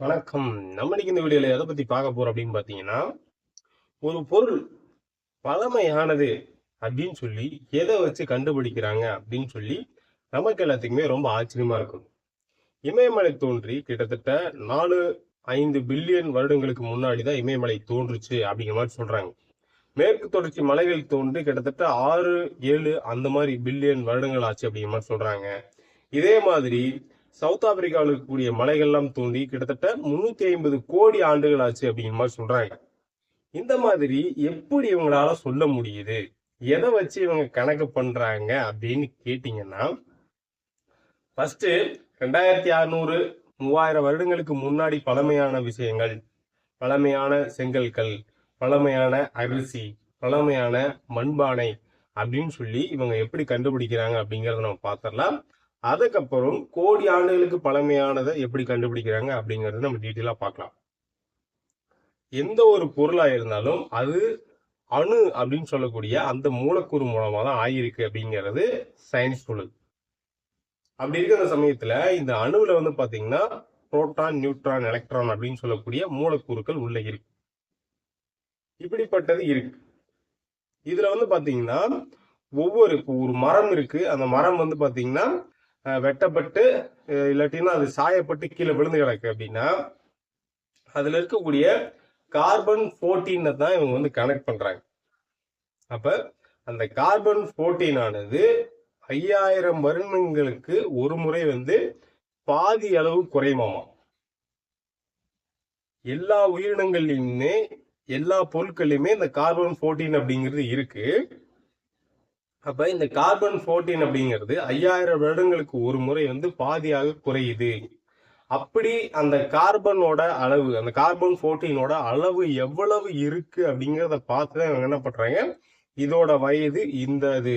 வணக்கம். நம்ம இன்னைக்கு இந்த வீடியோவில் எதை பற்றி பார்க்க போகிறோம் அப்படின்னு பார்த்தீங்கன்னா ஒரு பொருள் பழமையானது அப்படின்னு சொல்லி எதை வச்சு கண்டுபிடிக்கிறாங்க அப்படின்னு சொல்லி நமக்கு எல்லாத்துக்குமே ரொம்ப ஆச்சரியமா இருக்கும். இமயமலை தோன்றி கிட்டத்தட்ட நாலு ஐந்து பில்லியன் வருடங்களுக்கு முன்னாடி தான் இமயமலை தோன்றுச்சு அப்படிங்கிற மாதிரி சொல்கிறாங்க மேற்கு தொடர்ச்சி மலைகள் தோன்றி கிட்டத்தட்ட ஆறு ஏழு அந்த மாதிரி பில்லியன் வருடங்கள் ஆச்சு அப்படிங்கிற மாதிரி சொல்கிறாங்க இதே மாதிரி சவுத் ஆப்பிரிக்காவில் இருக்கக்கூடிய மலைகள்லாம் தோண்டி கிட்டத்தட்ட முன்னூத்தி ஐம்பது கோடி ஆண்டுகள் ஆச்சு அப்படிங்கிற மாதிரி சொல்றாங்க. இந்த மாதிரி எப்படி இவங்களால சொல்ல முடியுது? எதை வச்சு இவங்க கணக்கு பண்றாங்க அப்படின்னு கேட்டீங்கன்னா ஃபர்ஸ்ட் ரெண்டாயிரத்தி அறுநூறு மூவாயிரம் வருடங்களுக்கு முன்னாடி பழமையான விஷயங்கள் பழமையான செங்கல்கள் பழமையான அரிசி பழமையான மண்பானை அப்படின்னு சொல்லி இவங்க எப்படி கண்டுபிடிக்கிறாங்க அப்படிங்கறத நம்ம பார்த்துடலாம். அதுக்கப்புறம் கோடி ஆண்டுகளுக்கு பழமையானதை எப்படி கண்டுபிடிக்கிறாங்க அப்படிங்கறத நம்ம டீட்டெயிலா பார்க்கலாம். எந்த ஒரு பொருளா இருந்தாலும் அது அணு அப்படின்னு சொல்லக்கூடிய அந்த மூலக்கூறு மூலமா தான் ஆயிருக்கு அப்படிங்கிறது சயின்ஸ் சொல்லுது. அப்படி இருக்கிற சமயத்துல இந்த அணுவில் வந்து பாத்தீங்கன்னா புரோட்டான் நியூட்ரான் எலக்ட்ரான் அப்படின்னு சொல்லக்கூடிய மூலக்கூறுகள் உள்ள இருக்கு. இப்படிப்பட்டது இருக்கு. இதுல வந்து பாத்தீங்கன்னா ஒவ்வொரு இப்போ ஒரு மரம் இருக்கு. அந்த மரம் வந்து பாத்தீங்கன்னா வெட்டப்பட்டு இல்லாட்டின்னா இல்லாட்டினா அது சாயப்பட்டு கீழே விழுந்து கிடக்கு அப்படின்னா அதுல இருக்கக்கூடிய கார்பன் ஃபோர்டீனை தான் இவங்க வந்து கனெக்ட் பண்றாங்க. அப்ப அந்த கார்பன் ஃபோர்டீன் ஆனது ஐயாயிரம் வருடங்களுக்கு ஒரு முறை வந்து பாதி அளவு குறையுமாமா? எல்லா உயிரினங்கள்லையுமே எல்லா பொருட்கள்லையுமே இந்த கார்பன் ஃபோர்டீன் அப்படிங்கிறது இருக்கு. அப்ப இந்த கார்பன் ஃபோர்டீன் அப்படிங்கிறது ஐயாயிரம் வருடங்களுக்கு ஒரு முறை வந்து பாதியாக குறையுது. அப்படி அந்த கார்பனோட அளவு அந்த கார்பன் ஃபோர்டீனோட அளவு எவ்வளவு இருக்கு அப்படிங்கிறத பார்த்து தான் என்ன பண்றாங்க? இதோட வயது இந்த இது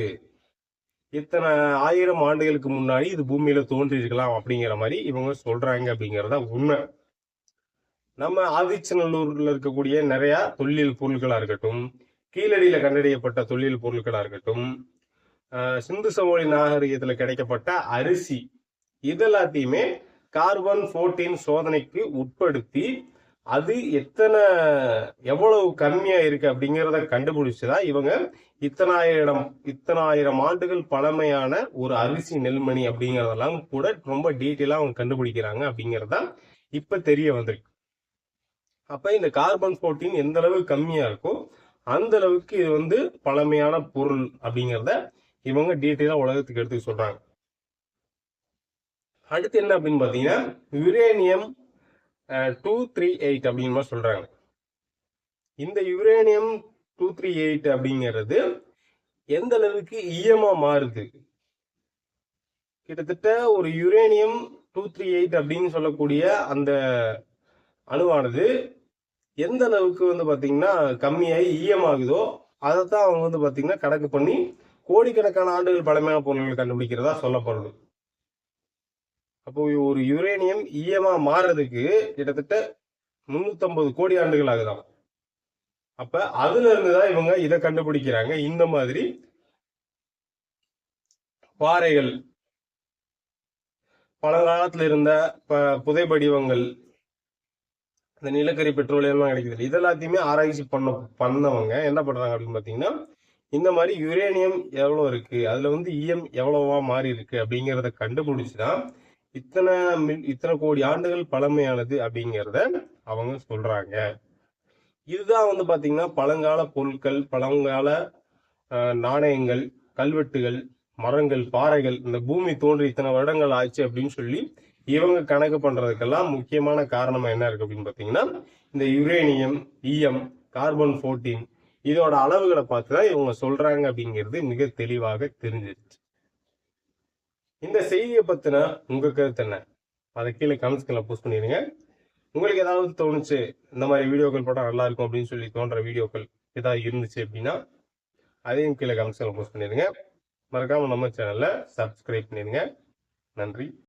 இத்தனை ஆயிரம் ஆண்டுகளுக்கு முன்னாடி இது பூமியில தோன்றியிருக்கலாம் அப்படிங்கிற மாதிரி இவங்க சொல்றாங்க அப்படிங்கிறத உண்மை. நம்ம ஆதிச்சநல்லூர்ல இருக்கக்கூடிய நிறைய தொழில் பொருட்களா இருக்கட்டும் கீழடியில கண்டறியப்பட்ட தொழில் பொருட்களா இருக்கட்டும் சிந்து சமவெளி நாகரிகத்தில் கிடைக்கப்பட்ட அரிசி. இதெல்லாத்தையுமே கார்பன் 14 சோதனைக்கு உட்படுத்தி அது எத்தனை எவ்வளவு கம்மியா இருக்கு அப்படிங்கிறத கண்டுபிடிச்சுதான் இவங்க இத்தனாயிரம் இத்தனாயிரம் ஆண்டுகள் பழமையான ஒரு அரிசி நெல்மணி அப்படிங்கிறதெல்லாம் கூட ரொம்ப டீட்டெயிலாக அவங்க கண்டுபிடிக்கிறாங்க அப்படிங்கிறதான் இப்ப தெரிய வந்திருக்கு. அப்ப இந்த கார்பன் 14 எந்த அளவு கம்மியா இருக்கோ அந்த அளவுக்கு இது வந்து பழமையான பொருள் அப்படிங்கிறத இவங்க டீட்டெயிலாக உலகத்துக்கு எடுத்து சொல்கிறாங்க அடுத்து என்ன அப்படின்னு பார்த்தீங்கன்னா யுரேனியம் டூ த்ரீ எயிட் அப்படின்னு மாதிரி சொல்கிறாங்க இந்த யுரேனியம் டூ த்ரீ எயிட் அப்படிங்கிறது எந்த அளவுக்கு ஈயமாக மாறுது? கிட்டத்தட்ட ஒரு யுரேனியம் டூ த்ரீ எயிட் அப்படின்னு சொல்லக்கூடிய அந்த அணுவானது எந்த அளவுக்கு வந்து பார்த்தீங்கன்னா கம்மியாகி ஈயமாகுதோ அதை தான் அவங்க வந்து பார்த்தீங்கன்னா கணக்கு பண்ணி கோடிக்கணக்கான ஆண்டுகள் பழமையான பொருள்கள் கண்டுபிடிக்கிறதா சொல்லப்படுது அப்போ ஒரு யுரேனியம் ஈயமா மாறுறதுக்கு கிட்டத்தட்ட 350 கோடி ஆண்டுகள் ஆகுதான் அப்ப அதுல இருந்துதான் இவங்க இதை கண்டுபிடிக்கிறாங்க. இந்த மாதிரி பாறைகள் பழங்காலத்துல இருந்த ப- புதை படிவங்கள் இந்த நிலக்கரி பெட்ரோலியம்லாம் கிடைக்குது. இதெல்லாத்தையுமே ஆராய்ச்சி பண்ண பண்ணவங்க என்ன பண்றாங்க அப்படின்னு பாத்தீங்கன்னா இந்த மாதிரி யுரேனியம் எவ்வளோ இருக்கு? அதுல வந்து ஈயம் எவ்வளவா மாறி இருக்கு? அப்படிங்கிறத கண்டுபிடிச்சுதான் இத்தனை மில் இத்தனை கோடி ஆண்டுகள் பழமையானது அப்படிங்கிறத அவங்க சொல்றாங்க. இதுதான் வந்து பாத்தீங்கன்னா பழங்கால பொருட்கள் பழங்கால நாணயங்கள் கல்வெட்டுகள் மரங்கள் பாறைகள் இந்த பூமி தோன்றி இத்தனை வருடங்கள் ஆச்சு அப்படின்னு சொல்லி இவங்க கணக்கு பண்றதுக்கெல்லாம் முக்கியமான காரணமா என்ன இருக்கு அப்படின்னு பாத்தீங்கன்னா இந்த யுரேனியம் ஈயம் கார்பன் 14 இதோட அளவுகளை பார்த்து தான் இவங்க சொல்றாங்க அப்படிங்கிறது மிக தெளிவாக தெரிஞ்சிருச்சு. இந்த செய்தியை பத்தின உங்க கருத்து என்ன? அதை கீழே கமெண்ட்ஸ்களை போஸ்ட் பண்ணிடுங்க. உங்களுக்கு ஏதாவது தோணுச்சு இந்த மாதிரி வீடியோக்கள் போட்டால் நல்லா இருக்கும் அப்படின்னு சொல்லி தோன்ற வீடியோக்கள் ஏதாவது இருந்துச்சு அப்படின்னா அதையும் கீழே கமெண்ட்ஸ்களை போஸ்ட் பண்ணிடுங்க. மறக்காம நம்ம சேனலை சப்ஸ்கிரைப் பண்ணிடுங்க. நன்றி.